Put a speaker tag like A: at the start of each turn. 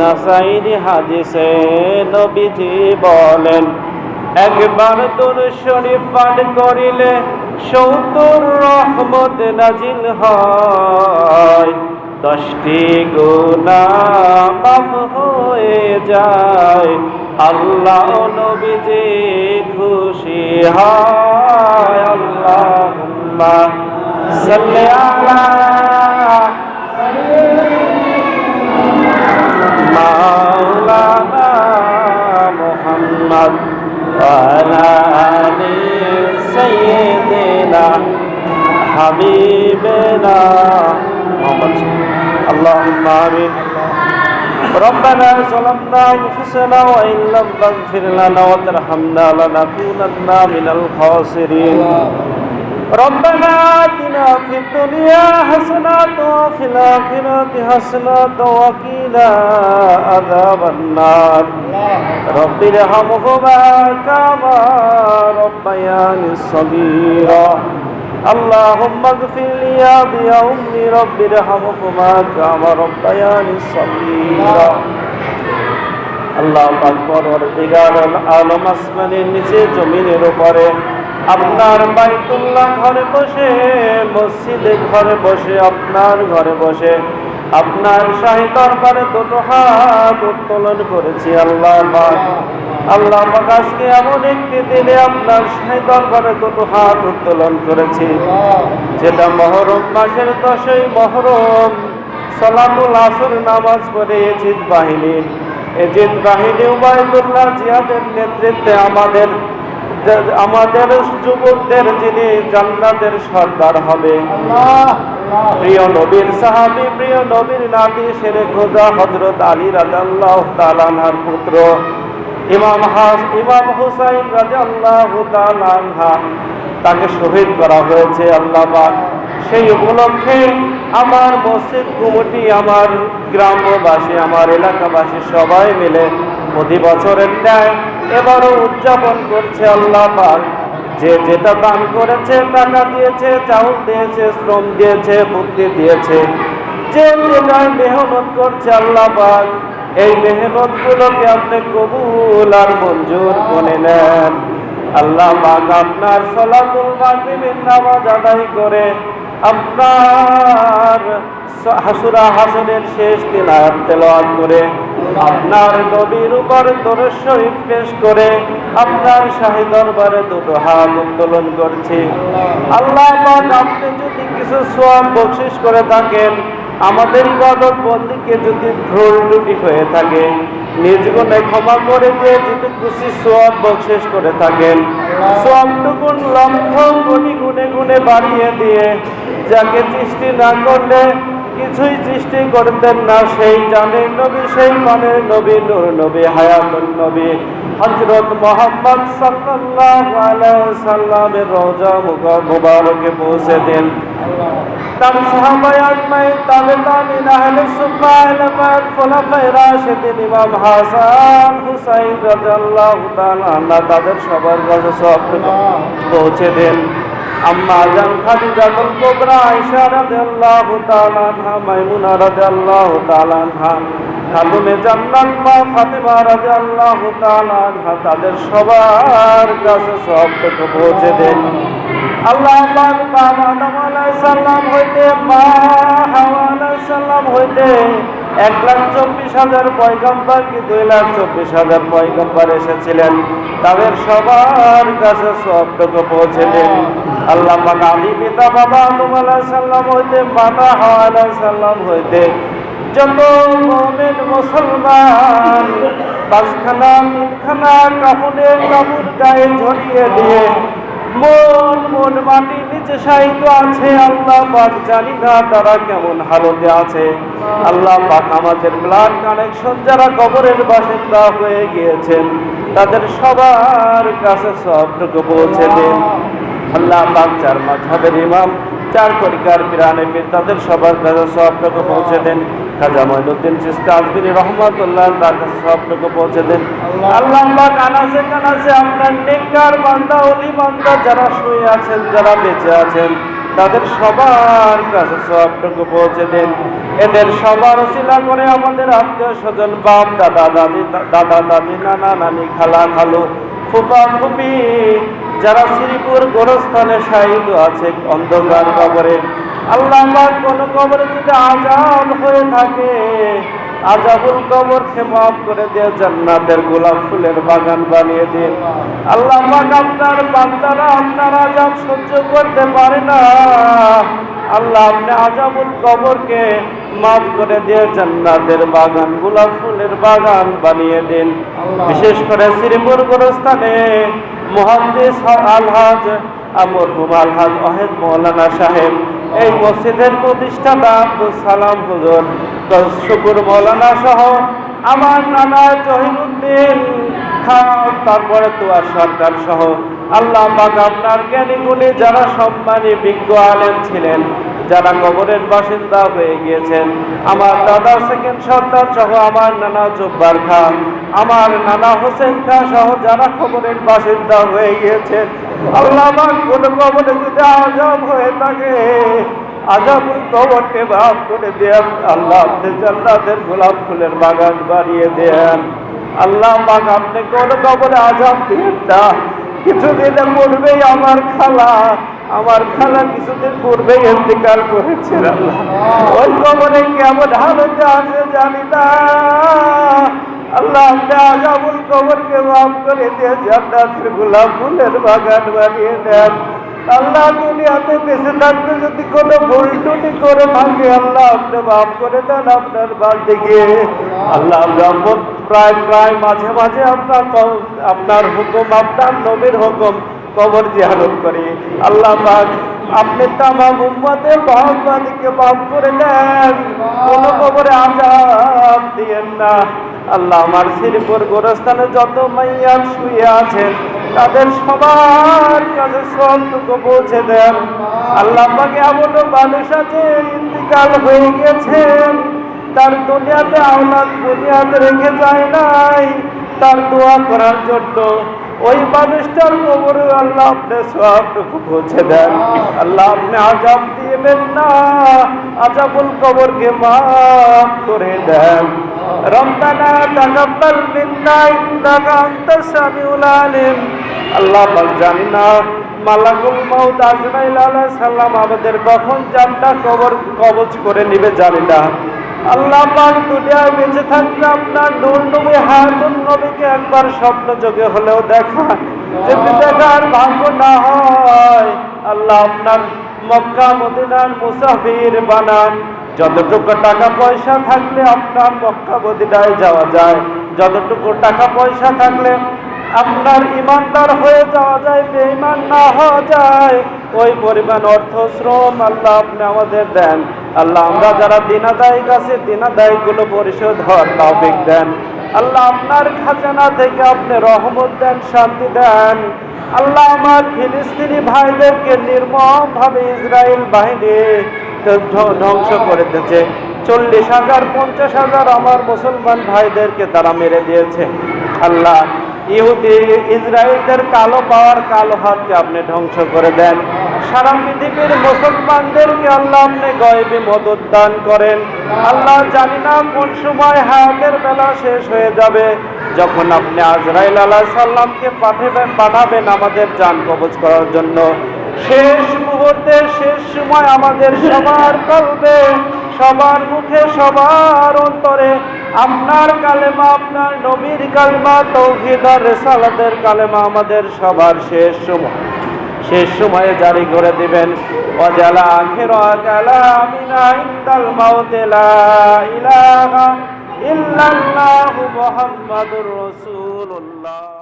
A: নাসাইর হাদিসে নবীজি বলেন, একবার তোর শরীফ পাঠ করিলে সত্তর রহমত নাজিল হয়। দশটি গুণা মাফ হয়ে যায়। আল্লাহ নবীজি খুশি হয়। আল্লাহুম্মা সাল্লি سيدنا حبيبنا محمد اللهم آمين ربنا ظلمنا أنفسنا وإن لم تغفر لنا وترحمنا لنكونن من الخاسرين ربنا آتنا في الدنيا حسنة وفي الآخرة حسنة وقنا عذاب النار رب ارحمهما كما ربياني صغيرا اللهم اغفر لي أبي أمي رب ارحمهما كما ربياني صغيرا আল্লাহ আকবর দিগার আলম আসমানের নিচে জমিনের উপরে আপনার বাইতুল্লাহ ঘরে বসে, মসজিদে ঘরে বসে, আপনার ঘরে বসে, আপনার শাহী দরবারে দুটো হাত উত্তোলন করেছি, আল্লাহ আল্লাহ আজকে এমন একটি দিনে আপনার শাহী দরবারে দুটো হাত উত্তোলন করেছি, যেটা মহরম মাসের দশই মহরম, সলাতুল আসর নামাজ পড়ে এজিদ বাহিনী। এজিদ বাহিনী উবায়দুল্লাহ জিয়াদের নেতৃত্বে আমাদের আমাদের যুবকদের যিনি জান্নাতের সর্দার হবে। প্রিয় নবীর সাহাবী প্রিয় নবীর নাতি শেরে খোদা হজরত আলী রাজাল্লাহ তালানহার পুত্র ইমাম হাস ইমাম হুসাইন রাজাল্লাহ তালানহা তাকে শহীদ করা হয়েছে আল্লাহ সেই উপলক্ষে আমার মসজিদ কমিটি আমার গ্রামবাসী আমার এলাকাবাসী সবাই মিলে প্রতি বছরের ন্যায় এবারও উদযাপন করছে আল্লাহ পাক। যে যেটা দান করেছে, টাকা দিয়েছে, চাউল দিয়েছে, শ্রম দিয়েছে, বুদ্ধি দিয়েছে। যে যেটা মেহনত করছে আল্লাহ পাক, এই মেহনত গুলোকে আপনি কবুল আর মঞ্জুর করে নেন। আল্লাহ পাক আপনার সলাতুল মাগরিবের নামাজ আদায় করে আপনার হাসুরা হাসনের শেষ দিন তেলাওয়াত করে আপনার নবীর উপর শরীফ পেশ করে আপনার শাহী দরবারে দুটো হাত উত্তোলন করছি। আল্লাহ আপনি যদি কিছু সোয়াব বকশিস করে থাকেন, আমাদের ইবাদত বন্দিকে যদি ভুল ত্রুটি হয়ে থাকে, নিজ গুণে ক্ষমা করে দিয়ে যদি খুশি সোয়াব বকশেষ করে থাকেন সোয়াবটুকুন লক্ষ কোটি গুণে গুণে বাড়িয়ে দিয়ে, যাকে সৃষ্টি না করলে কিছুই সৃষ্টি করতেন না, সেই জানের নবী, সেই মানের নবী, নূর নবী হায়াতুল নবী। হজরত মোহাম্মদ সাল্লাল্লাহু আলাইহি সাল্লামের রওজা মুবারকে পৌঁছে দেন। তার সাহাবায়ে আজমাইন, তাবে তাবিন, আহলে সুফা আহলে বাইত, খোলাফায়ে রাশিদিন, ইমাম হাসান হুসাইন রাদিয়াল্লাহু তাআলা তাদের সবার কাছে সব পৌঁছে দেন। আম্মা জান খাদিজাতুল কুবরা আয়েশা রাদিয়াল্লাহু তাআলা আনহা, মাইমুনা রাদিয়াল্লাহু তাআলা আনহা খাতুনে জান্নাত মা ফাতেমা রাদিয়াল্লাহু আনহা, তাদের সবার কাছে সব তথ্য পৌঁছে দেন। আল্লাহ পাক সালাম হইতে, মা হাওয়া আলাইহিস হইতে এক লাখ চব্বিশ হাজার পয়গম্বর কি দুই লাখ চব্বিশ হাজার পয়গম্বর এসেছিলেন। তাদের সবার কাছে সবটুকু পৌঁছে দেন। আল্লাহ পাক আলী পিতা বাবা আদম আলাইহিস সালাম হইতে মাতা হাওয়া আলাইহিস হইতে, যত মোমেন মুসলমান, পাঁচখানা, তিনখানা কাপড়ের কাপড় গায়ে ঝরিয়ে দিয়ে, মন মন মাটির নিচে সাহিত্য আছে, আল্লাহ পাক জানি না তারা কেমন হালতে আছে। আল্লাহ পাক আমাদের ব্লাড কানেকশন যারা কবরের বাসিন্দা হয়ে গিয়েছেন, তাদের সবার কাছে সবটুকু পৌঁছে দিন। আল্লাহ পাক চার মাঝহের ইমাম চার তরিকার পিরানে পীর, তাদের সবার কাছে সবটুকু পৌঁছে দেন। খাজা মঈনুদ্দিন চিস্তি আজমিরি রহমতুল্লাহ তার কাছে সবটুকু পৌঁছে দেন। আল্লাহ পাক আনাসে কানাসে আপনার নেককার বান্দা, অলি বান্দা যারা শুয়ে আছেন, যারা বেঁচে আছেন, তাদের সবার কাছে সবটুকু পৌঁছে দিন। এদের সবার শিলা করে আমাদের আত্মীয় স্বজন বাপ, দাদা, দাদি দাদা, দাদি, নানা, নানি, খালা, খালু ফুপা ফুপি যারা শ্রীপুর গোরস্থানে শাহিদ আছে অন্ধকার কবরে আল্লাহ কোন কবরে যদি আজাব হয়ে থাকে আজাবুল কবরকে মাফ করে দিয়ে জান্নাতের গোলাপ ফুলের বাগান বানিয়ে দিন আল্লাহ আপনার বান্দারা আপনার আজাব সহ্য করতে পারে না। আল্লাহ আপনি আজাবুল কবরকে মাফ করে দিয়ে জান্নাতের বাগান গোলাপ ফুলের বাগান বানিয়ে দিন। বিশেষ করে শ্রীপুর গোরস্থানে মহাদ্দেশ আলহাজ আমরহুম আলহাজ অহেদ মৌলানা সাহেব। এই মসজিদের প্রতিষ্ঠাতা আব্দুল সালাম হুজুর। শুকুর মৌলানা সহ আমার নানা জহিরুদ্দিন খান, তারপরে তোয়ার সরকার সহ। আল্লাহ পাক আপনার জ্ঞানী গুণী যারা সম্মানী বিজ্ঞ আলেম ছিলেন যারা কবরের বাসিন্দা হয়ে গিয়েছেন, আমার দাদা সেকেন্ড সর্দার সহ আমার নানা জব্বার খান, আমার নানা হোসেন খান সহ যারা কবরের বাসিন্দা হয়ে গিয়েছেন, আল্লাহ পাক কোন কবরে যদি আজব হয়ে থাকে, আজাবুল কবরকে মাফ করে দেন, আল্লাহ আপনি গোলাপ ফুলের বাগান বাড়িয়ে দেন। আল্লাহ পাক আপনি কোন কবরে আজাব দিন না, কিছুদিনের পূর্বেই আমার খালা আমার খালা কিছুদিন পূর্বেই ইন্তিকাল করেছেন ওই কবরে কেমন হালতে আছে জানি না। আল্লাহ আজাবুল কবরকে মাফ করে দিয়ে জান্নাতের গোলাপ ফুলের বাগান বানিয়ে দেন। আল্লাহ দুনিয়াতে বেঁচে থাকতে যদি কোনো ভুল টুটি করে থাকে, আল্লাহ আপনি মাফ করে দেন আপনার বাদ দিকে আল্লাহ আমরা প্রায় প্রায় মাঝে মাঝে আপনার আপনার হুকুম, আপনার নবীর হুকুম কবর জিয়ারত করি। আল্লাহ আপনি তামাম উম্মতের মহব্বাদিকে মাফ করে দেন। কোন কবরে আজাব দিয়েন না। আল্লাহ আমার শ্রীপুর গোরস্থানে যত মাইয়া শুয়ে আছেন, তাদের সবার কাছে সবটুকু পৌঁছে দেন। আল্লাহ পাকে এমনও মানুষ আছে, ইন্তিকাল হয়ে গেছেন তার দুনিয়াতে আওলাদ দুনিয়াতে রেখে যায় নাই। তার দোয়া করার জন্য ওই মানুষটার কবরে আল্লাহ আপনি সবটুকু পৌঁছে দেন। আল্লাহ আপনি আজাব দিবেন না, আজাবুল কবরকে মাফ করে দেন। আল্লাহ আমাদের কখন জানটা কবর কবজ করে নিবে জানি না। আল্লাহ পাক দুনিয়ায় বেঁচে থাকলে আপনার নূর নবী হায়াতুন নবীকে একবার স্বপ্ন যোগে হলেও দেখা। যদি দেখার ভাগ্য না হয়, আল্লাহ আপনার মক্কা, মদিনার মুসাফির বানান। যতটুকু টাকা পয়সা থাকলে আপনার মক্কা, মদিনায় যাওয়া যায়। যতটুকু টাকা পয়সা থাকলে আপনার ইমানদার হয়ে যাওয়া যায়, বেঈমান না হওয়া যায়, ওই পরিমাণ অর্থ, শ্রম আল্লাহ আপনি আমাদের দেন। আল্লাহ, আমরা যারা দিনাদায়িক আছে দিনাদায়িকগুলো পরিশোধ হওয়ার তৌফিক দেন। আল্লাহ, আপনার খাজানা থেকে আপনি রহমত দেন, শান্তি দেন। আল্লাহ, আমার ফিলিস্তিনি ভাইদেরকে নির্মমভাবে ইসরায়েল বাহিনী ধ্বংস করে দিয়েছে। চল্লিশ হাজার, পঞ্চাশ হাজার আমার মুসলমান ভাইদেরকে তারা মেরে দিয়েছে। আল্লাহ, ইহুদি, ইসরায়েলদের কালো পাওয়ার কালো হাতকে আপনি ধ্বংস করে দেন। সারা পৃথিবীর মুসলমানদেরকে আল্লাহ আপনি গয়েবী মদত দান করেন। আল্লাহ জানি না কোন সময় হায়াতের বেলা শেষ হয়ে যাবে। যখন আপনি আজরাইল আলাহ সাল্লামকে পাঠাবেন পাঠাবেন আমাদের যান কবজ করার জন্য। শেষ মুহূর্তে, শেষ সময় আমাদের সবার কলবে, সবার মুখে, সবার অন্তরে আপনার কালেমা, আপনার নবীর কালেমা, তৌহিদ আর রেসালাতের কালেমা আমাদের সবার শেষ সময়। শেষ সময়ে জারি করে দিবেন, অজালা আখির কালামিনা ইনদাল মাউতে লা ইলাহা ইল্লাল্লাহু মুহাম্মাদুর রাসূলুল্লাহ।